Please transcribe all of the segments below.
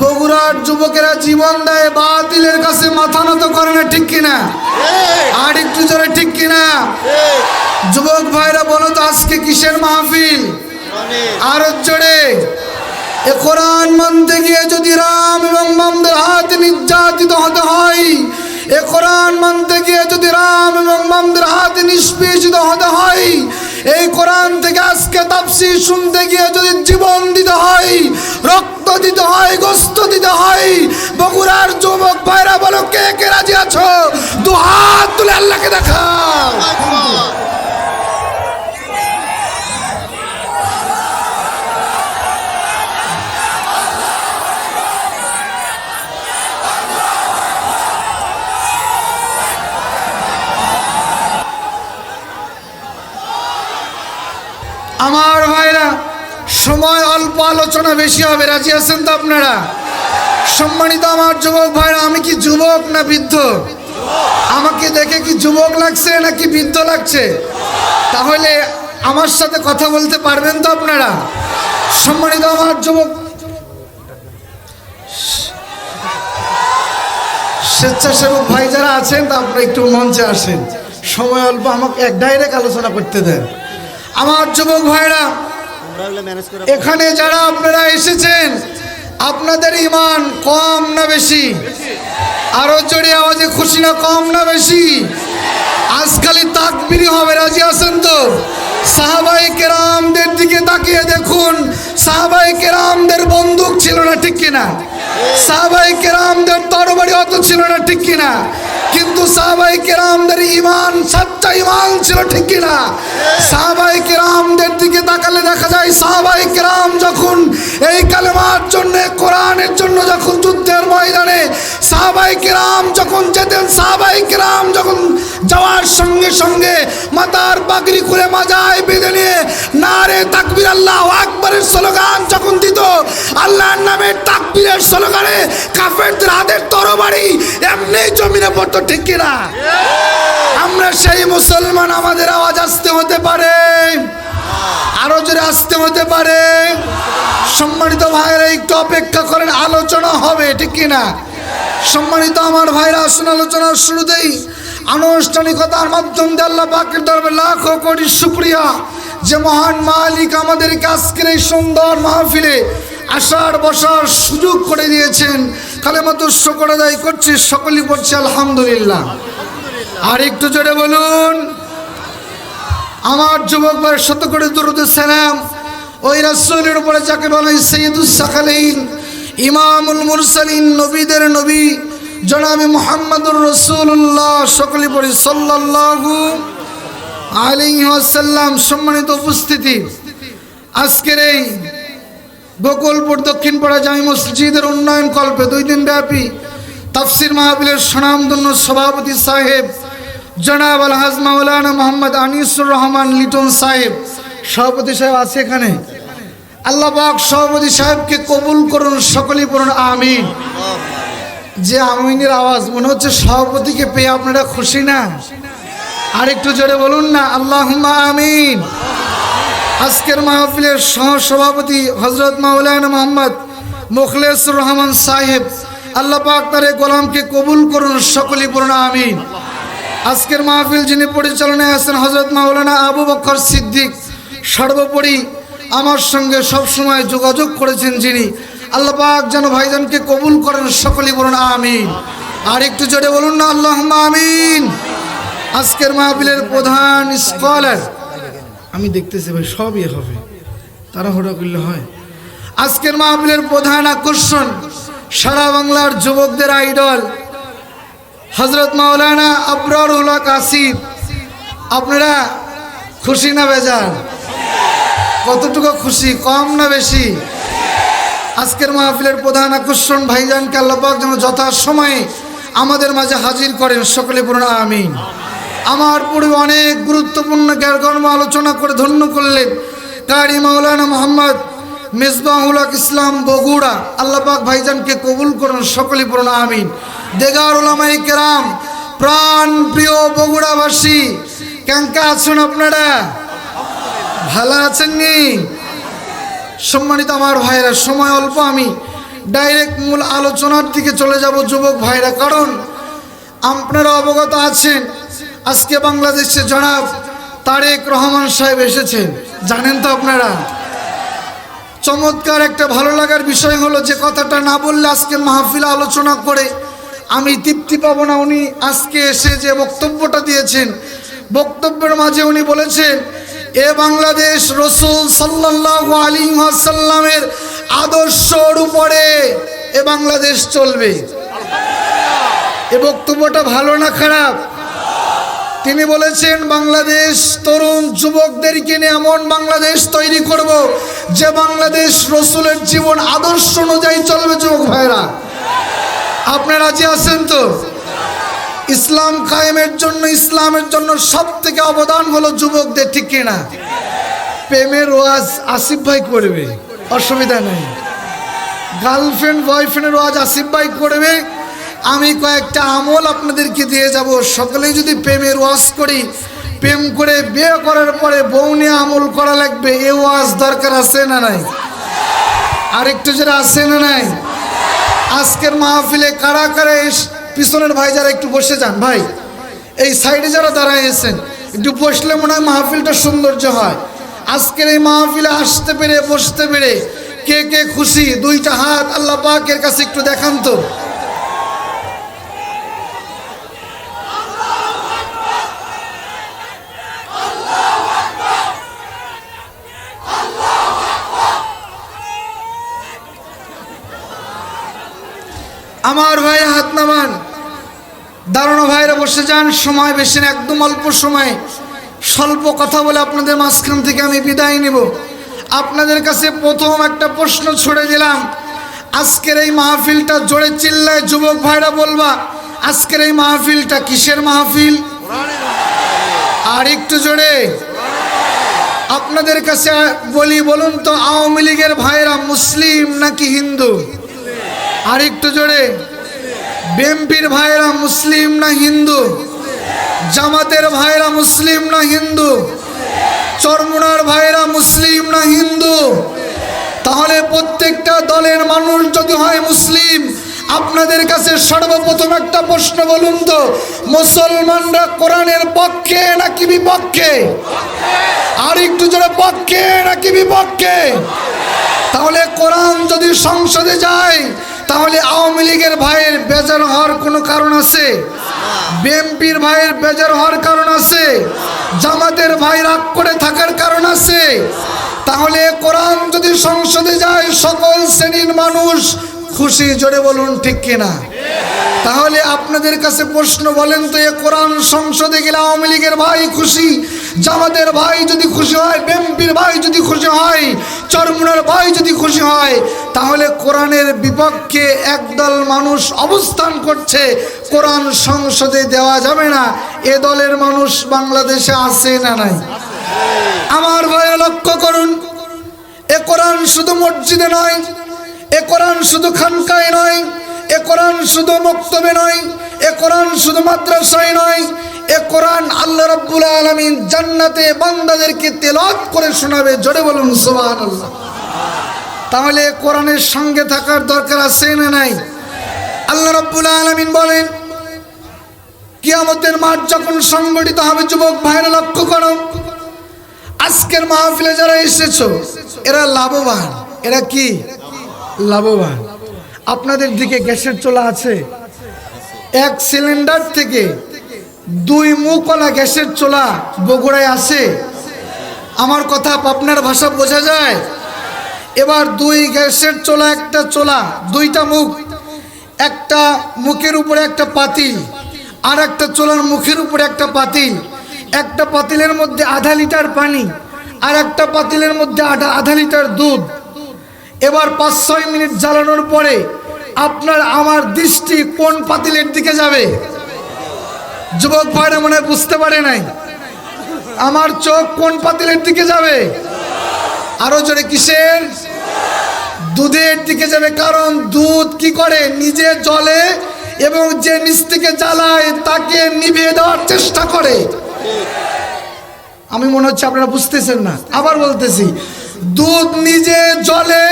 বগুড়ার যুবকেরা জীবন দেয় বাতিলের কাছে মাথা নত করে না ঠিক কিনা? আর একটু জোরে ঠিক কিনা? যুবক ভাইরা বলো তো আজকে কিসের মাহফিল? আর জোরে। এ কোরআন মানতে গিয়ে যদি রাম এবং মামদের হাতে নির্যাতিত হতে হয় এ কোরআন মানতে গিয়ে যদি রাম এবং মামদের হাতে নিষ্পেষিত হতে হয় এই কোরআন থেকে আজকে তাপসি শুনতে গিয়ে যদি জীবন দিতে হয়, রক্ত দিতে হয়, গোস্ত দিতে হয়, বগুড়ার যুবক ভাইরা বলো, কে কে রাজি আছো? দু হাত তুলে আল্লাহকে দেখাও। আমার ভাইরা, সময় অল্প আলোচনা বেশি হবে, রাজি আছেন তো আপনারা? সম্মানিত আমার যুবক ভাইরা, আমি কি যুবক না বৃদ্ধ? আমাকে দেখে কি যুবক লাগছে নাকি বৃদ্ধ লাগছে? তাহলে আমার সাথে কথা বলতে পারবেন তো আপনারা? সম্মানিত আমার যুবক, স্বেচ্ছাসেবক ভাই যারা আছেন, তা আপনারা একটু মঞ্চে আসেন। সময় অল্প, আমাকে এক ডাইরেক্ট আলোচনা করতে দেন। আমার যুবক ভাইরা এখানে যারা আপনারা এসেছেন আপনাদের ইমান কম না বেশি? আরও জোরে আওয়াজে খুশি না কম না বেশি? আজকালই তাকবিরি হবে রাজি আছেন তো? সাহাবাই কেরামদের দিকে তাকিয়ে দেখুন সাহাবাই কেরামদের বন্দুক ছিল না ঠিক কিনা? সাহাবাই কেরামদের তরবারি অত ছিল না ঠিক কিনা? কিন্তু সাহাবাই কেরামদের ইমান সাচ্চা ইমান ছিল ঠিক কিনা? সাহাবাই কেরামদের দিকে তাকালে দেখা যায় সাহাবাই কেরাম যখন এই কালেমার জন্য, কোরআনের জন্য যখন যুদ্ধের ময়দানে সাহাবাই কেরাম যখন যেতেন, সাহাবাই কেরাম যখন যাওয়ার সঙ্গে সঙ্গে মাতার পাগড়ি খুলে মাজায় বেঁধে নিয়ে নারে তাকবির আল্লাহ আকবরের স্লোগান যখন দিত, আল্লাহর নামে তাকবীরের স্লোগানে কাফেরদের হাতের তরবারি এমনি জমিনে পড়তো। ঠিক কিনা? আমরা সেই মুসলমান, আমাদের আওয়াজ আসতে হতে পারে। আরও জোরে আসতে হতে পারে। সম্মানিত ভাইরা একটু অপেক্ষা করেন, আলোচনা হবে, ঠিক কিনা? সম্মানিত আমার ভাইরা, আসুন আলোচনার শুরুতেই। আনুষ্ঠানিকতার মাধ্যম দিয়ে আল্লাহ পাকের দরবে লাখো কোটি শুক্রিয়া। যে মহান মালিক আমাদেরকে আজকের এই সুন্দর মাহফিলে আসার বসার সুযোগ করে দিয়েছেন। কালে মতো শকর আদায় করছি, সকলেই পড়ছি আলহামদুলিল্লাহ। আর একটু জোরে বলুন, আমার যুবক ভাই শত করে দরুদ সালাম, ওই রাসূলের উপরে যাকে বলে সৈয়দুস সাকালাইন ইমামুল মুরসালিন, নবীদের নবী, জনাবি মোহাম্মদুর রসুল্লাহ সকলে পড়ি সাল্লাল্লাহু আলাইহি ওয়াসাল্লাম, সম্মানিত উপস্থিতি। আজকের এই গোকুলপুর দক্ষিণপাড়া জামি মসজিদের উন্নয়ন কল্পে দুই দিন ব্যাপী তাফসির মাহবিলের সুনামধন্য সভাপতি সাহেব জনাব আল আলহাজ মাওলানা মোহাম্মদ আনিসুর রহমান লিটন সাহেব। সভাপতি সাহেব আছে এখানে? আল্লাহ পাক সভাপতি সাহেবকে কবুল করুন, সকলেই পড়ুন, আমিন। যে আমিনের আওয়াজ, মনে হচ্ছে সভাপতিকে পেয়ে আপনারা খুশি না? আর একটু জোরে বলুন না আল্লাহ আমিন। আজকের মাহফিলের সহ সভাপতি হজরত মাওলানা মোহাম্মদ মুখলেসুর রহমান সাহেব, আল্লাহ পাক তার গোলামকে কবুল করুন, সকলেই পড়ুন আমিন। আজকের মাহফিল যিনি পরিচালনায় আছেন হজরত মাওলানা আবু বকর সিদ্দিক, সর্বোপরি আমার সঙ্গে সব সময় যোগাযোগ করেছেন যিনি, আল্লাহ পাক যেন ভাইজানকে কবুল করেন, সকলেই বলুন আমিন। আর একটু জোরে বলুন না আল্লাহ আমিন। আজকের মাহফিলের প্রধান স্কলার আমি দেখতেছি ভাই, সবই হবে। তাড়াহুড়া করলে হয়। আজকের মাহফিলের প্রধান আকর্ষণ সারা বাংলার যুবকদের আইডল হজরত মাওলানা আবরারুল হক আসিফ। আপনারা খুশি না বেজার? কতটুকু খুশি, কম না বেশি? আজকের মাহফিলের প্রধান আকর্ষণ ভাইজানকে আল্লাপাক যেন যথা সময়ে আমাদের মাঝে হাজির করেন, সকলে পূর্ণ আমিন। আমার পূর্বে অনেক গুরুত্বপূর্ণ জ্ঞানকর্ম আলোচনা করে ধন্য করলেন। কারি মাওলানা মোহাম্মদ মেজবাহুল ইসলাম বগুড়া। আল্লাপাক ভাইজানকে কবুল করুন, সকলে পূর্ণ আমিন। দেগার ওলামাই কেরাম, প্রাণ প্রিয় বগুড়াবাসী ক্যাঙ্কা আছেন আপনারা? ভালো আছেননি সম্মানিত আমার ভাইয়েরা, সময় অল্প আমি। ডাইরেক্ট মূল আলোচনার দিকে চলে যাব যুবক ভাইরা কারণ আপনারা অবগত আছেন আজকে বাংলাদেশে জনাব তারেক রহমান সাহেব এসেছেন। জানেন তো আপনারা? চমৎকার একটা ভালো লাগার বিষয় হলো যে কথাটা না বললে আজকে মাহফিলে আলোচনা করে আমি তৃপ্তি পাবো না। উনি আজকে এসে যে বক্তব্যটা দিয়েছেন, বক্তব্যের মাঝে উনি বলেছেন, এ বাংলাদেশ রসুল সাল্লাহ আলী সাল্লামের আদর্শর উপরে এ বাংলাদেশ চলবে। এ বক্তব্যটা ভালো না খারাপ? তিনি বলেছেন, বাংলাদেশ তরুণ যুবকদেরকে নিয়ে এমন বাংলাদেশ তৈরি করব যে বাংলাদেশ রসুলের জীবন আদর্শ অনুযায়ী চলবে, যুবক ভাইরা আপনারা রাজি আছেন তো? ইসলাম কায়েমের জন্য, ইসলামের জন্য সব থেকে অবদান হলো যুবকদের, ঠিক কিনা প্রেমের ওয়াজ আসিফ ভাই করবে, অসুবিধা নেই। গার্লফ্রেন্ড, বয়ফ্রেন্ডের ওয়াজ আসিফ ভাই করবে আমি কয়েকটা আমল আপনাদেরকে দিয়ে যাব। সকলেই যদি প্রেমের ওয়াজ করি, প্রেম করে বিয়ে করার পরে বউ নিয়ে আমল করা লাগবে, এ ওয়াজ দরকার আছে না নাই? আরেকটু যারা আছে না নাই? আজকের মাহফিলে কারা কারা পিছনের ভাই যারা একটু বসে যান, ভাই। এই সাইডে যারা দাঁড়াইয়েছেন একটু বসলে মনে হয় মাহফিলটা সৌন্দর্য হয়। আজকের এই মাহফিলে আসতে পেরে, বসতে পেরে কে কে খুশি? দুইটা হাত আল্লাহ পাকের কাছে একটু দেখান তো। আমার ভাই হাত নামান। দারুণ ভাইরা বসে যান, সময় বেশি একদম অল্প সময়। স্বল্প কথা বলে আপনাদের মাঝখান থেকে আমি বিদায় নেব। আপনাদের কাছে প্রথম একটা প্রশ্ন ছুড়ে দিলাম। আজকের এই মাহফিলটা জোরে চিল্লায় যুবক ভাইরা বলবা, আজকের এই মাহফিলটা কিসের মাহফিল? আর একটু জোরে। আপনাদের কাছে বলি, বলুন তো, আওয়ামী লীগের ভাইরা মুসলিম নাকি হিন্দু? আর একটু জোরে। বিএমপির ভাইরা মুসলিম না হিন্দু? জামাতের ভাইরা মুসলিম না হিন্দু? চরমুনার ভাইরা মুসলিম না হিন্দু? তাহলে প্রত্যেকটা দলের মানুষ যদি হয় মুসলিম, আপনাদের কাছে সর্বপ্রথম একটা প্রশ্ন বলুন তো, মুসলমানরা কোরআনের পক্ষে নাকি বিপক্ষে? আর একটু জোরে, পক্ষে নাকি বিপক্ষে? তাহলে কোরআন যদি সংসদে যায় তাহলে আওয়ামী লীগের ভাইয়ের বেজার হওয়ার কোনো কারণ আছে? বিএমপির ভাইয়ের বেজার হওয়ার কারণ আছে? জামাতের ভাই রাগ করে থাকার কারণ আছে? তাহলে কোরআন যদি সংসদে যায়, সকল শ্রেণির মানুষ খুশি, জোরে বলুন ঠিক কিনা? তাহলে আপনাদের কাছে প্রশ্ন, বলেন তো, এ কোরআন সংসদে গেলে আওয়ামী লীগের ভাই খুশি জামাতের ভাই যদি খুশি হয় বেম্পির ভাই যদি খুশি হয়, চরমুনার ভাই যদি খুশি হয়, তাহলে কোরআনের বিপক্ষে একদল মানুষ অবস্থান করছে। কোরআন সংসদে দেওয়া যাবে না। এ দলের মানুষ বাংলাদেশে আছে না নাই? আমার ভয়ে লক্ষ্য করুন, এ কোরআন শুধু মসজিদে নয়, এ কোরআন শুধু খানকায় নয়, এ কোরআন শুধু মক্তবে নয়, এ কোরআন শুধু মাদ্রাসায় নয় এ কোরআন আল্লাহ রব্বুল আলমিন জান্নাতে বান্দাদেরকে তেলাত করে শোনাবে, জোরে বলুন সোহান আল্লাহ তাহলে কোরআনের সঙ্গে থাকার দরকার আছে না নাই? আল্লাহ রব্বুল আলমিন বলেন, কিয়ামতের মাঠ যখন সংগঠিত হবে, যুবক ভাইরা লক্ষ্য করো, আজকের মাহফিলে যারা এসেছ, এরা লাভবান। এরা কি? লাভবান। আপনাদের দিকে গ্যাসের চোলা আছে। এক সিলিন্ডার থেকে দুই মুখওয়ালা গ্যাসের চোলা বগুড়ায় আছে। আমার কথা আপনার ভাষা বোঝা যায়? এবার দুই গ্যাসের চোলা, একটা চোলা, দুইটা মুখ। একটা মুখের উপরে একটা পাতিল, আর একটা চোলার মুখের উপরে একটা পাতিল। একটা পাতিলের মধ্যে আধা লিটার পানি, আর একটা পাতিলের মধ্যে আধা আধা লিটার দুধ। এবার পাঁচ, ছয় মিনিট জ্বালানোর পরে আপনার আমার দৃষ্টি কোন পাতিলের দিকে যাবে? যুবক ভাইরা মনে বুঝতে পারে নাই। আমার চোখ কোন পাতিলের দিকে যাবে? আরও জোরে কিসের? দুধের দিকে যাবে, কারণ দুধ কি করে? নিজে জলে এবং যে নিচ থেকে জ্বালায় তাকে নিভিয়ে দেওয়ার চেষ্টা করে। আমি মনে হচ্ছে আপনারা বুঝতেছেন না। আবার বলতেছি, দুধ নিজে জলে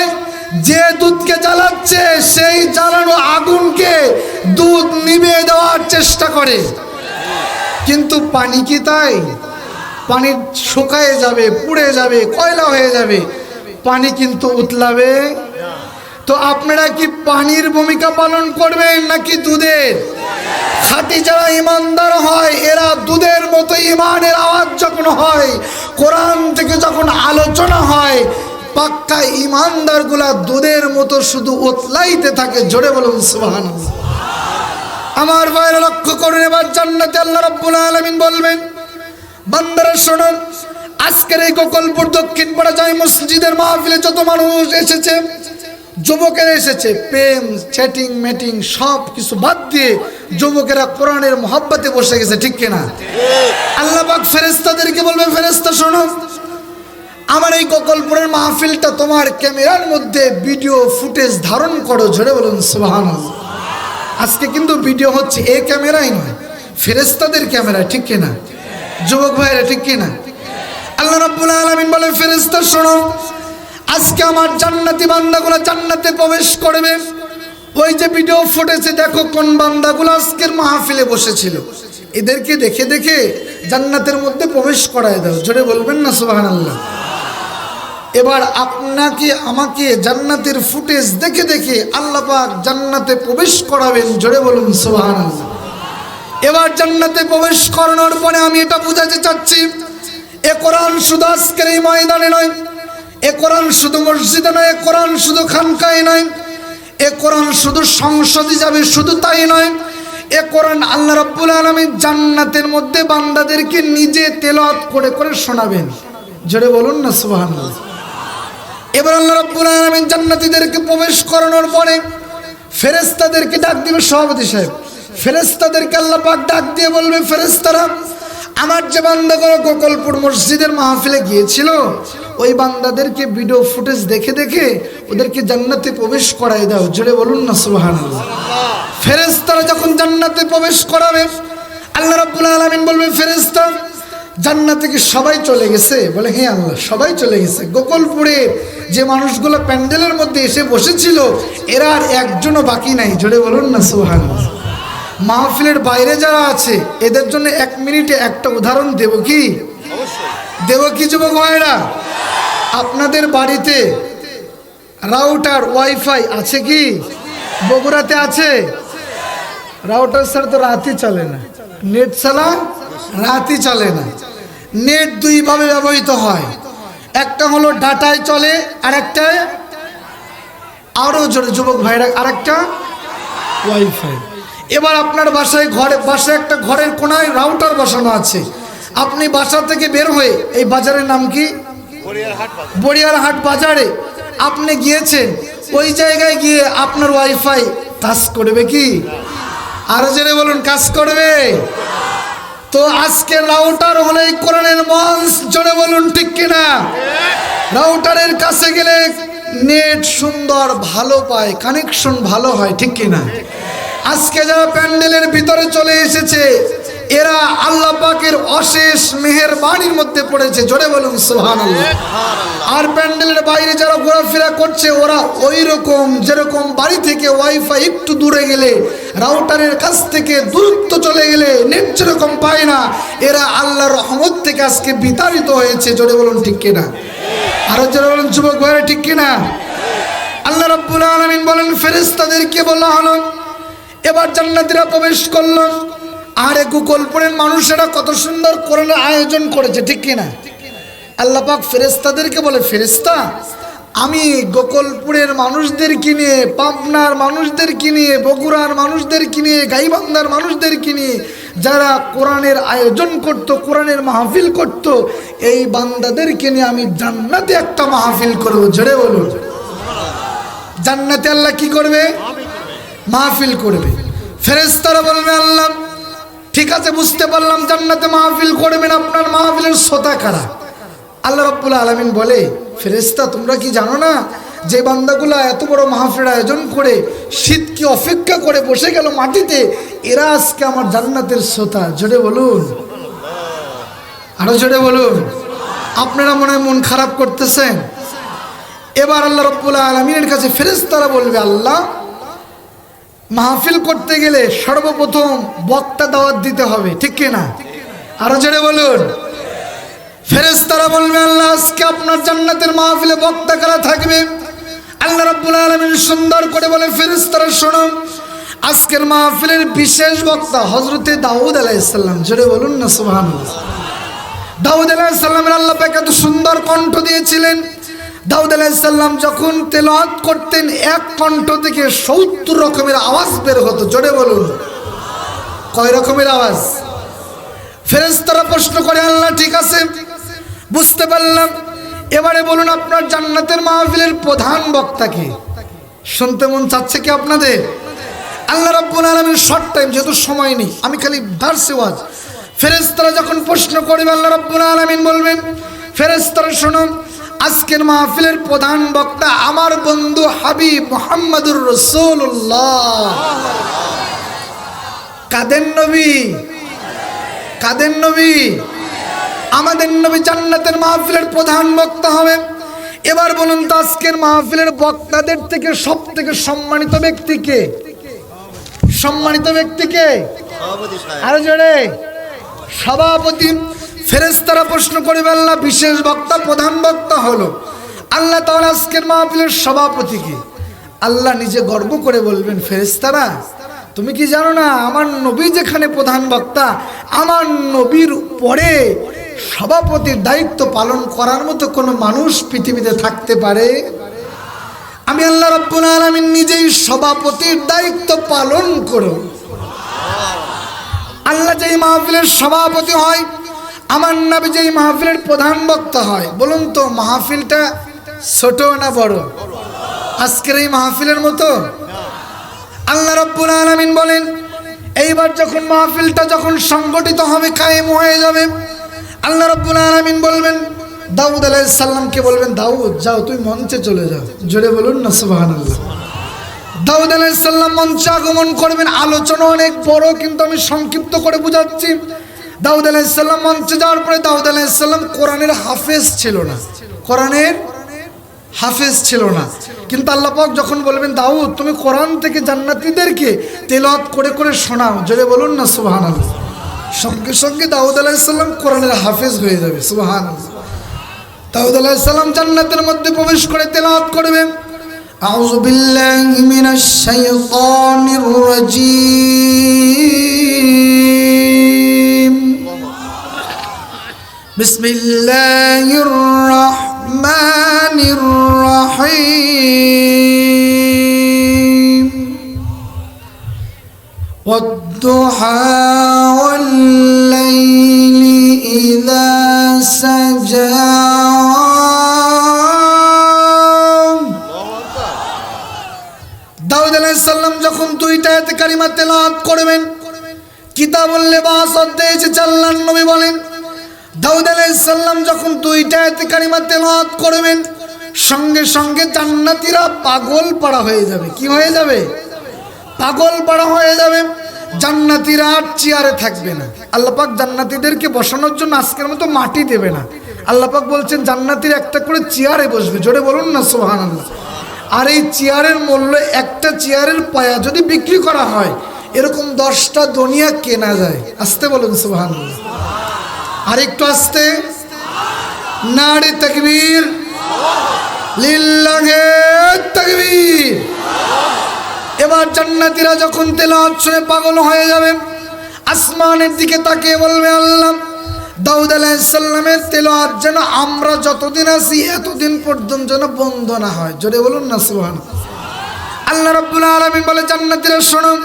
যে দুধকে জ্বালাচ্ছে সেই জ্বালানো আগুনকে দুধ নিভিয়ে দেওয়ার চেষ্টা করে। কিন্তু পানি কি তাই? পানি শুকায়ে যাবে, পুড়ে যাবে, কয়লা হয়ে যাবে। পানি কিন্তু উতলাবে। তো আপনারা কি পানির ভূমিকা পালন করবেন নাকি দুধের? খাঁটি যারা ইমানদার হয়, এরা দুধের মতো ইমানের আওয়াজ যখন হয়, কোরআন থেকে যখন আলোচনা হয়, পাক্কা ইমানদারগুলা দুধের মতো শুধু ওতলাইতে থাকে। জোরে বলুন সুবাহান আমার ভাইয়ের লক্ষ্য করুন এবার জান্নাতে আল্লাহ রাব্বুল আলামিন বলবেন, বান্দারা শোনো, আজকের এই গোকলপুর দক্ষিণ পাড়া যায় মসজিদের মাহফিলে যত মানুষ এসেছে, যুবকেরা এসেছে, প্রেম চ্যাটিং মেটিং সব কিছু বাদ দিয়ে যুবকেরা কোরআনের মহাব্বাতে বসে গেছে, ঠিক কিনা? আল্লাহ পাক ফেরেস্তাদেরকে বলবে ফেরেস্তা শোনো, আমার এই গোকলপুরের মাহফিলটা তোমার ক্যামেরার মধ্যে ভিডিও ফুটেজ ধারণ করো ঝরে বলুন সুবাহান আজকে কিন্তু ভিডিও হচ্ছে এই ক্যামেরাই নয় ফেরেস্তাদের ক্যামেরা, ঠিক কিনা? যুবক ভাইরা ঠিক কিনা? আল্লাহ রাব্বুল আলামিন বলে ফেরেস্তা শোনো, আজকে আমার জান্নাতি বান্দাগুলো জান্নাতে প্রবেশ করবে। ওই যে ভিডিও ফুটেছে, দেখো কোন বান্দাগুলো আজকের মাহফিলে বসেছিল। এদেরকে দেখে দেখে জান্নাতের মধ্যে প্রবেশ করায় দাও। জোরে বলবেন না, সুবহানাল্লাহ। এবার আপনাকে, আমাকে জান্নাতের ফুটেজ দেখে দেখে আল্লাহ পাক জান্নাতে প্রবেশ করাবেন, জোরে বলুন সুবহানাল্লাহ। এবার জান্নাতে প্রবেশ করানোর পরে আমি এটা বুঝাতে চাচ্ছি, এ কোরআন শুধু আজকের এই ময়দানে নয়, এ কোরআন শুধু মসজিদে নয়, এ কোরআন শুধু খানকায় নয়, এ কোরআন শুধু সংসদে যাবে শুধু তাই নয়, এ কোরআন আল্লাহ রাব্বুল আলামিন জান্নাতের মধ্যে বান্দাদেরকে নিজে তেলত করে করে শোনাবেন। জোরে বলুন না সুবহানাল্লাহ। এবার আল্লাহ রাব্বুল আলামিন জান্নাতীদেরকে প্রবেশ করানোর পরে ফেরেশতাদেরকে ডাক দিবে সভাপতি সাহেব। ফেরেশতাদেরকে আল্লাহ পাক ডাক দিয়ে বলবে, ফেরেশতারা, আমার যে বান্দাগুলো গোকলপুর মসজিদের মাহফিলে গিয়েছিল, ওই বান্দাদেরকে ভিডিও ফুটেজ দেখে দেখে ওদেরকে জান্নাতে প্রবেশ করাই দাও। জোরে বলুন না, সুবহানাল্লাহ। ফেরেশতারা যখন জান্নাতে প্রবেশ করাবে, আল্লাহ রাব্বুল আলামিন বলবে, ফেরেশতা জান্নাতে কি সবাই চলে গেছে। বলে হ্যাঁ আল্লাহ সবাই চলে গেছে। গোকুলপুরে যে মানুষগুলো প্যান্ডেলের মধ্যে এসে বসেছিল এরা আর একজনও বাকি নাই। জোরে বলুন না সোহান মাহফিলের বাইরে যারা আছে এদের জন্য এক মিনিটে একটা উদাহরণ দেব কি? দেব কি যুবক ভাইরা আপনাদের বাড়িতে রাউটার ওয়াইফাই আছে কি? বগুড়াতে আছে? রাউটার স্যার তো রাতই চলে না। নেট ছাড়া রাতই চলে না। নেট দুইভাবে ব্যবহৃত হয়। একটা হলো ডাটায় চলে আর একটা আরও জোরে, যুবক ভাইরা আর একটা ওয়াইফাই এবার আপনার বাসায় ঘরে, বাসায় একটা ঘরের কোনায় রাউটার বসানো আছে। আপনি বাসা থেকে বের হয়ে, এই বাজারের নাম কি? বড়িয়ার হাট বাজারে। আপনি গিয়েছেন, ওই জায়গায় গিয়ে আপনার ওয়াইফাই কাজ করবে কি? আরও জোরে বলুন কাজ করবে? তো আজকে রাউটার হলে কোরআনের মঞ্চ, জোরে বলুন ঠিক কিনা? রাউটারের কাছে গেলে নেট সুন্দর, ভালো পায় কানেকশন ভালো হয়, ঠিক কিনা? আজকে যারা প্যান্ডেলের ভিতরে চলে এসেছে এরা আল্লাহ পাকের অশেষ মেহের বাড়ির মধ্যে পড়েছে জোরে বলুন সোহান আর প্যান্ডেলের বাইরে যারা ঘোরাফেরা করছে ওরা ওই রকম যেরকম বাড়ি থেকে ওয়াইফাই একটু দূরে গেলে রাউটারের কাছ থেকে দূরত্ব চলে গেলে নেট যেরকম পায় না এরা আল্লাহর রহমত থেকে আজকে বিতাড়িত হয়েছে জোরে বলুন ঠিক কিনা? আরও জোরে বলুন যুবক ভাইরা ঠিক কিনা? আল্লাহ রাব্বুল আলামিন বলেন ফেরেশতাদেরকে বলা হলো এবার জান্নাতীরা প্রবেশ করল। আরে গোকলপুরের মানুষেরা কত সুন্দর কোরআনের আয়োজন করেছে, ঠিক কিনা? আল্লাহ পাক ফেরেস্তাদেরকে বলে ফেরেস্তা আমি গোকলপুরের মানুষদের কিনে পাবনার মানুষদের কিনে বগুড়ার মানুষদের কিনে গাইবান্ধার মানুষদের কিনে যারা কোরআনের আয়োজন করত, কোরআনের মাহফিল করত, এই বান্দাদের কিনে আমি জান্নাতে একটা মাহফিল করব। জোরে বলুন। জান্নাতে আল্লাহ কি করবে? মাহফিল করবে। ফেরেস্তারা বলবে, আল্লাহ ঠিক আছে, বুঝতে পারলাম, জান্নাতে মাহফিল করবেন আপনার মাহফিলের শ্রোতা কারা? আল্লাহ রব্বুল আলমিন বলে ফেরেস্তা তোমরা কি জানো না যে বান্দাগুলা এত বড় মাহফিলের আয়োজন করে শীতকে অপেক্ষা করে বসে গেল মাটিতে, এরা আজকে আমার জান্নাতের শ্রোতা। জোরে বলুন। আরও জোরে বলুন। আপনারা মনে মন খারাপ করতেছেন। এবার আল্লাহ রব্বুল আলমিনের কাছে ফেরেশতারা বলবে, আল্লাহ মাহফিল করতে গেলে সর্বপ্রথম বক্তা দাওয়াত দিতে হবে, ঠিক কিনা? আরও জোরে বলুন। ফেরেশতারা বলবে, আল্লাহ, আজকে আপনার জান্নাতের মাহফিলে বক্তা কারা থাকবে? আল্লাহ রাব্বুল আলামিন সুন্দর করে বলে, ফেরেশতারা, শোনো, আজকের মাহফিলের বিশেষ বক্তা হযরতে দাউদ আলাইহিস সালাম। জোরে বলুন না, সুবহানাল্লাহ। দাউদ আলাইহিস সালামের আল্লাহ পাক এত সুন্দর কণ্ঠ দিয়েছিলেন। দাউদ আলাইহিস সালাম যখন তেলাওয়াত করতেন, এক কণ্ঠ থেকে সত্তর রকমের আওয়াজ বের হতো। জোরে বলুন। কয় রকমের আওয়াজ? ফেরেশতারা প্রশ্ন করে, আল্লাহ, ঠিক আছে? বুঝতে পারলাম। এবারে বলুন, আপনার জান্নাতের মাহফিলের প্রধান বক্তাকে শুনতে মন চাচ্ছে কি আপনাদের? আল্লাহ রাব্বুল আলামিন শর্ট টাইম যেহেতু সময় নেই, আমি খালি দার্সে ওয়াজ। ফেরেশতারা যখন প্রশ্ন করবে, আল্লাহ রাব্বুল আলামিন বলবেন, ফেরেশতারা, শুনো আজকের মাহফিলের প্রধান বক্তা আমার বন্ধু হাবিব মোহাম্মদুর রসুল্লাহ কাদের নবী? কাদের নবী? আমাদের নবী জান্নাতের মাহফিলের প্রধান বক্তা হবে এবার বলুন তো আজকের মাহফিলের বক্তাদের থেকে সব থেকে সম্মানিত ব্যক্তিকে সম্মানিত ব্যক্তিকে আরও জোরে। সভাপতি ফেরেশতারা প্রশ্ন করবে, আল্লাহ বিশেষ বক্তা, প্রধান বক্তা হলো। আল্লাহ তাহলে আজকের মাহফিলের সভাপতিকে আল্লাহ নিজে গর্ব করে বলবেন, ফেরেশতারা, তুমি কি জানো না, আমার নবী যেখানে প্রধান বক্তা, আমার নবীর পরে সভাপতির দায়িত্ব পালন করার মতো কোনো মানুষ পৃথিবীতে থাকতে পারে? আমি আল্লাহ রব্বুল আলমিন নিজেই সভাপতির দায়িত্ব পালন করো আল্লাহ যেই মাহফিলের সভাপতি হয় আমার নবী যেই মাহফিলের প্রধান বক্তা হয়, বলুন তো মাহফিলটা ছোট না বড়? আজকের এই মাহফিলের মতো? আল্লাহ রব্বুল আলমিন বলেন, এইবার যখন মাহফিলটা যখন সংগঠিত হবে, কায়েম হয়ে যাবে। আল্লাহ রব্বুল আলমিন বলবেন, দাউদ আলাইসাল্লামকে বলবেন, দাউদ, যাও তুই মঞ্চে চলে যাও। জোরে বলুন না সুবাহান আল্লাহ দাউদ আলাইসাল্লাম মঞ্চে আগমন করবেন। আলোচনা অনেক বড়, কিন্তু আমি সংক্ষিপ্ত করে বুঝাচ্ছি। দাউদ আলাইসাল্লাম মঞ্চে যাওয়ার পরে দাউদ আলাইসাল্লাম কোরআনের হাফেজ ছিল না কোরআনের হাফেজ ছিল না কিন্তু আল্লাহ পাক যখন বলবেন দাউদ তুমি কোরআন থেকে জান্নাতীদেরকে তেলাওয়াত করে করে শোনাও জোরে বলুন না সুবহানাল্লাহ সঙ্গে সঙ্গে দাউদ আলাইসাল্লাম কোরআনের হাফেজ হয়ে যাবে সুবহানাল্লাহ দাউদ আলাইসাল্লাম জান্নাতের মধ্যে প্রবেশ করে তেলাওয়াত করবেন أعوذ بالله من الشيطان الرجيم بسم الله الرحمن الرحيم والضحى والليل إذا سجى দাউদ আলাইসাল্লাম যখন দুইটা এতে কারিমা তেলাওয়াত করবেন কিতাবুল লেবাস অধ্যায়ে চাল্লান নবী বলেন দাউদ আলাইসাল্লাম যখন দুইটা এতে কারিমা তেলাওয়াত করবেন, সঙ্গে সঙ্গে জান্নাতীরা পাগল পাড়া হয়ে যাবে। কি হয়ে যাবে? পাগল পাড়া হয়ে যাবে। জান্নাতীরা আর চেয়ারে থাকবে না। আল্লাপাক জান্নাতীদেরকে বসানোর জন্য আজকের মতো মাটি দেবে না। আল্লাপাক বলছেন, জান্নাতির একটা করে চেয়ারে বসবে। জোরে বলুন না সোহান আল্লাহ আর এই চেয়ারের মূল্য একটা চেয়ারের পায়া যদি বিক্রি করা হয়, এরকম দশটা দুনিয়া কেনা যায়। আসতে বলুন সোহান আর একটু আসতে। নাড়ি তকবীর। লিল্লাহে তকবীর। এবার জান্নাতীরা যখন তেলাওয়াত শুনে পাগল হয়ে যাবে আসমানের দিকে তাকিয়ে বলবে আল্লাহ, দাউদ আলাইসাল্লামের তেলাওয়াত যেন আমরা যতদিন আছি, এতদিন পর্যন্ত যেন বন্ধ না হয়। জোরে বলুন না সুহান আল্লাহ রাব্বুল আলামিন বলে, জান্নাতীরা শুনুন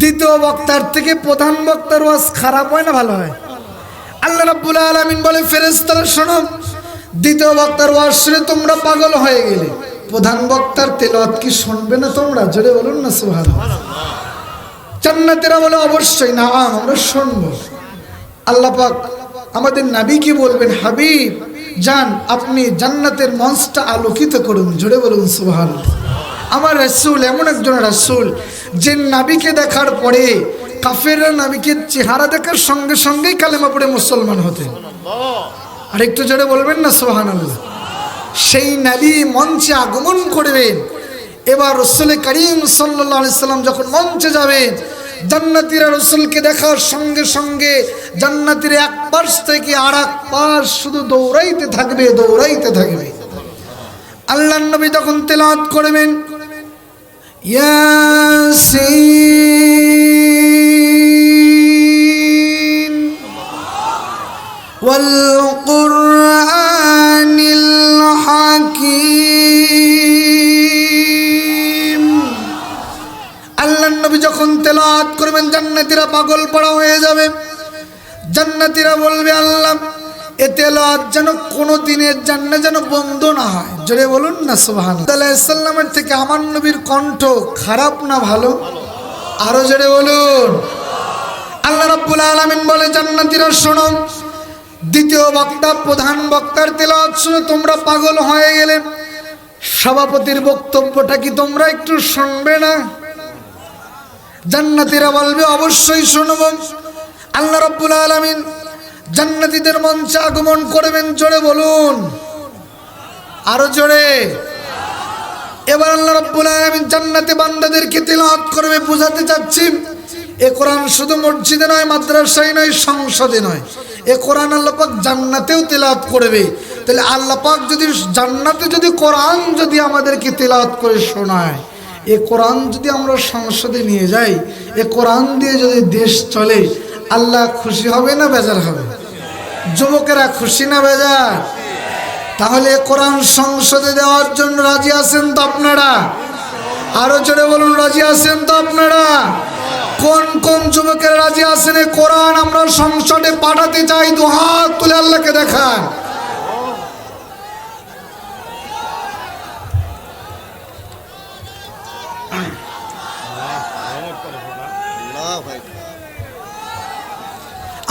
দ্বিতীয় বক্তার থেকে প্রধান বক্তার ওয়াজ খারাপ হয় না ভালো হয়? আল্লাহ রাব্বুল আলামিন বলে, ফেরেশতারা, শোনো, দ্বিতীয় বক্তার ওয়াজ শুনে তোমরা পাগল হয়ে গেলে। প্রধান বক্তার তেলাওয়াত কি শুনবে না তোমরা? জোরে বলুন না, সুবহানাল্লাহ। জান্নাতীরা বলে অবশ্যই, না, আমরা শুনব। আল্লাহ পাক আমাদের নাবি কি বলবেন? হাবিব যান আপনি জান্নাতের মঞ্চটা আলোকিত করুন। জোরে বলুন সুবহান আমার রাসূল, এমন একজন রাসূল, যে নাবিকে দেখার পরে কাফেররা নাবিকে চেহারা দেখার সঙ্গে সঙ্গেই কালেমা পড়ে মুসলমান হতেন আর একটু জোরে বলবেন না সোহান আল্লাহ সেই নবী মঞ্চে আগমন করবেন। এবার রসুল করিম সাল্লাহ সাল্লাম যখন মঞ্চে যাবেন, জান্নাতিরা রসুলকে দেখার সঙ্গে সঙ্গে জান্নাতির এক পাশ থেকে আর এক পাশ শুধু দৌড়াইতে থাকবে দৌড়াইতে থাকবে। আল্লাহ নবী তখন তেলাত করবেন ইয়াসিন والقرآن الحكيم আল্লাহ নবী যখন তেলাওয়াত করবেন জান্নাতীরা পাগল পড়া হয়ে যাবে জান্নাতীরা বলবে আল্লাহ এ তেলাওয়াত যেন কোনো দিনের জান্না যেন বন্ধ না হয় জোরে বলুন না সুবহান সাল্লামের থেকে আমার নবীর কণ্ঠ খারাপ না ভালো আরো জোরে বলুন আল্লাহ রাব্বুল আলামিন বলে জান্নাতীরা শোনো দ্বিতীয় বক্তা, প্রধান বক্তার তেলাওয়াত শুনে তোমরা পাগল হয়ে গেলে। সভাপতির বক্তব্যটা কি তোমরা একটু শুনবে না? জান্নাতীরা বলবে, অবশ্যই শুনব। আল্লাহ রাব্বুল আলামিন জান্নাতীদের মঞ্চে আগমন করবেন, জোরে বলুন। আরও জোরে। এবার আল্লাহ রাব্বুল আলামিন জান্নাতে বান্দাদেরকে তেলাওয়াত করবে, বোঝাতে চাচ্ছি। এ কোরআন শুধু মসজিদে নয়, মাদ্রাসায় নয়, সংসদে নয়। এ কোরআন আল্লাহ পাক জান্নাতেও তেলাওয়াত করবে। তাহলে আল্লাহ পাক যদি জান্নাতে যদি কোরআন যদি আমাদেরকে তেলাওয়াত করে শোনায়, এ কোরআন যদি আমরা সংসদে নিয়ে যাই, এ কোরআন দিয়ে যদি দেশ চলে, আল্লাহ খুশি হবে না বেজার হবে? যুবকেরা খুশি না বেজার? তাহলে এ কোরআন সংসদে দেওয়ার জন্য রাজি আছেন তো আপনারা? আরও জোরে বলুন, রাজি আছেন তো আপনারা? কোন কোন যুবকের রাজি আছেন? এ কোরআন আমরা সংসদে পাঠাতে চাই, দু হাত তুলে আল্লাহকে দেখান।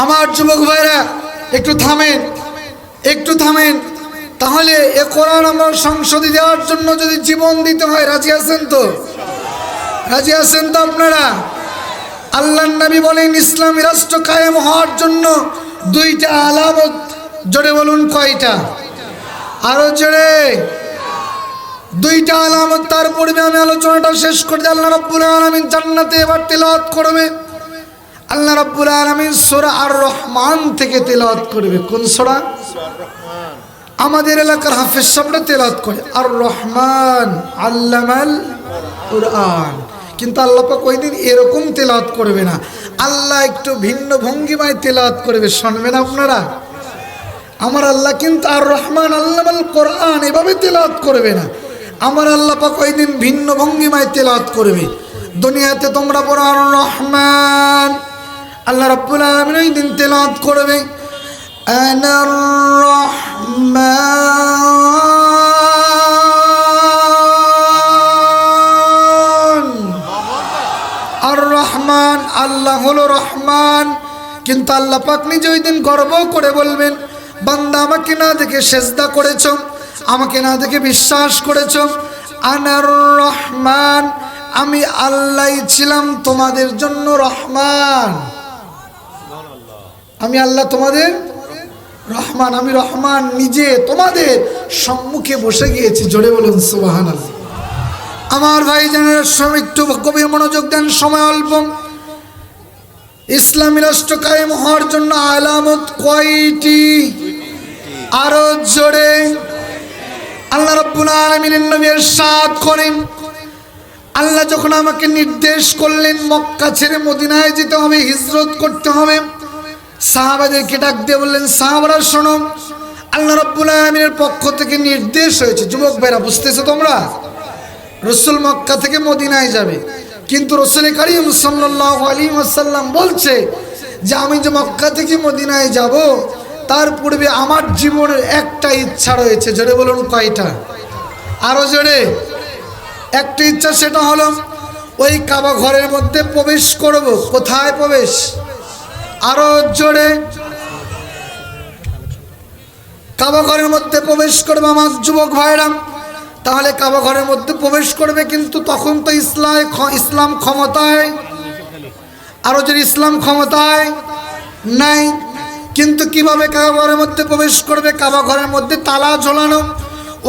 আমার যুবক ভাইরা, একটু থামেন একটু থামেন। তাহলে এ কোরআন আমরা সংসদে দেওয়ার জন্য যদি জীবন দিতে হয়, রাজি আছেন তো? রাজি আছেন তো আপনারা? আল্লাহ নবী বলেন, ইসলামী রাষ্ট্র কায়েম হওয়ার জন্য দুইটা আলামত জোরে বলুন কয়টা? আরও জোরে। দুইটা আলামত তার পূর্বে আমি আলোচনাটা শেষ করে দিই। আল্লাহ রাব্বুল আলামিন জান্নাতে এবার তেলাওয়াত করবে। আল্লাহ রাব্বুল আলামিন সূরা আর রহমান থেকে তেলাওয়াত করবে। কোন সূরা? আমাদের এলাকার হাফেজ সাহেবরা তেলাওয়াত করে। আর রহমান আল্লামাল কুরআন। কিন্তু আল্লাহ পাক ওই দিন এরকম তেলাওয়াত করবে না। আল্লাহ একটু ভিন্ন ভঙ্গিমায় তেলাওয়াত করবে, শুনবেন আপনারা? আমার আল্লাহ কিন্তু আর রহমান আল্লামাল কোরআন এভাবে তেলাওয়াত করবে না। আমার আল্লাহ পাক ওই দিন ভিন্ন ভঙ্গিমায় তেলাওয়াত করবে। দুনিয়াতে তোমরা পড়ো আর রহমান, আল্লাহ রাব্বুল আলামিন ওই দিন তেলাওয়াত করবে। আনার রহমান আল্লাহ হলো রহমান। কিন্তু আল্লাহ পাক নিজে ওই দিন গর্ব করে বলবেন, বান্দা আমাকে না দেখে সেজদা করেছ, আমাকে না দেখে বিশ্বাস করেছ। আনার রহমান, আমি আল্লাহ ছিলাম তোমাদের জন্য রহমান। আমি আল্লাহ তোমাদের রহমান, আমি রহমান নিজে তোমাদের সম্মুখে বসে গিয়েছি, জোরে বলুন সুবাহান আমার ভাই জানের সময় একটু গভীর মনোযোগ দেন, সময় অল্প। ইসলামী রাষ্ট্র কায়েম হওয়ার জন্য আলামত কয়টি? আরও জোরে। আল্লাহ রব্বুল আলমিনের নবী সাত করেন। আল্লাহ যখন আমাকে নির্দেশ করলেন মক্কা ছেড়ে মদিনায় যেতে হবে, হিজরত করতে হবে, সাহাবাদেরকে ডাক দিয়ে বললেন, সাহাবারা, শোনো, আল্লাহ রব্বুল আলমিনের পক্ষ থেকে নির্দেশ হয়েছে। যুবক ভাইরা, বুঝতেছো তোমরা? রসুল মক্কা থেকে মদিনায় যাবে। কিন্তু রসুল করিম সাল্লাহ আলী আসাল্লাম বলছে যে আমি যে মক্কা থেকে মদিনায় যাব, তার পূর্বে আমার জীবনের একটা ইচ্ছা রয়েছে। জোরে বলুন কয়টা? আরও জোরে। একটা ইচ্ছা সেটা হলো ওই কাবা ঘরের মধ্যে প্রবেশ করব। কোথায় প্রবেশ? আরও জোরে। কাবা ঘরের মধ্যে প্রবেশ করব আমার যুবক ভাইরা। তাহলে কাবা ঘরের মধ্যে প্রবেশ করবে কিন্তু তখন তো ইসলাম ইসলাম ক্ষমতায়। আরও যদি ইসলাম ক্ষমতায়, নাই। কিন্তু কীভাবে কাবা ঘরের মধ্যে প্রবেশ করবে? কাবা ঘরের মধ্যে তালা ঝোলানো।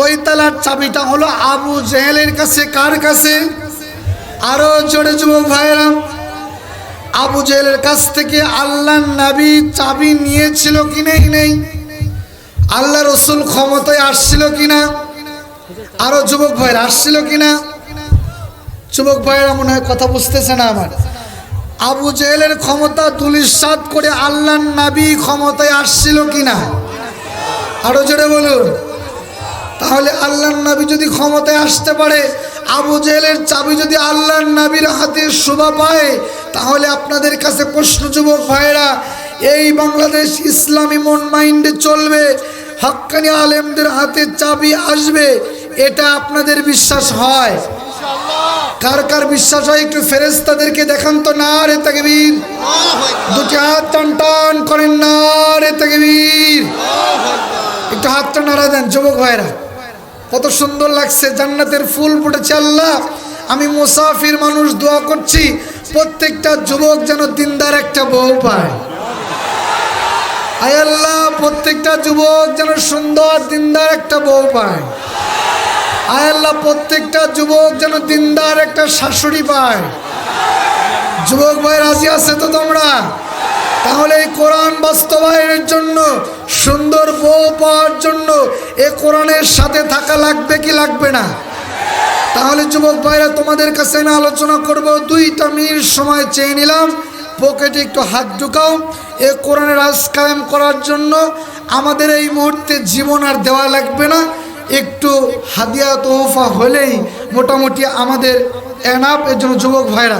ওই তালার চাবিটা হলো আবু জেহেলের কাছে। কার কাছে? আরও জোরে যুবক ভাইরা আবু জেহেলের কাছ থেকে আল্লাহ নাবি চাবি নিয়েছিল কি নেই নেই? আল্লাহ রসুল ক্ষমতায় আসছিল কিনা আরও যুবক ভাইরা, আসছিল কিনা? যুবক ভাইরা মনে হয় কথা বুঝতেছে না আমার। আবু জেহেলের ক্ষমতা দুলিশাত করে আল্লাহ নাবি ক্ষমতায় আসছিল কিনা? আরও জোরে বলুন। তাহলে আল্লাহ নবী যদি ক্ষমতায় আসতে পারে, আবু জেহেলের চাবি যদি আল্লাহ নবীর হাতে শোভা পায়, তাহলে আপনাদের কাছে প্রশ্ন, যুবক ভাইরা, এই বাংলাদেশ ইসলামী মন মাইন্ডে চলবে, হাক্কানি আলেমদের হাতে চাবি আসবে এটা আপনাদের বিশ্বাস হয়। কার কার বিশ্বাস হয় একটু ফেরেস্তাদেরকে দেখান তো না রে তাকবীর। দুটি হাত টান টান করেন না রে তাকবীর। একটু হাতটা নাড়া দেন যুবক ভাইরা। কত সুন্দর লাগছে, জান্নাতের ফুল ফুটেছে আল্লাহ। আমি মুসাফির মানুষ দোয়া করছি, প্রত্যেকটা যুবক যেন দিনদার একটা বউ পায়। আয় আল্লাহ, প্রত্যেকটা যুবক যেন সুন্দর, দিনদার একটা বউ পায়। আল্লাহ, প্রত্যেকটা যুবক যেন দিনদার একটা শাশুড়ি পায়। যুবক ভাই, রাজি আছে তো তোমরা? তাহলে এই কোরআন বাস্তবায়নের জন্য, সুন্দর বউ পাওয়ার জন্য এ কোরআনের সাথে থাকা লাগবে কি লাগবে না? তাহলে যুবক ভাইরা, তোমাদের কাছে আমি আলোচনা করব। দুইটা মিনিট সময় চেয়ে নিলাম। পকেটে একটু হাত ঢুকাও। এ কোরআনের আজ কায়েম করার জন্য আমাদের এই মুহূর্তে জীবন আর দেওয়া লাগবে না। একটু হাদিয়া তোহফা হলেই মোটামুটি আমাদের এনাফ এর জন্য যুবক ভাইরা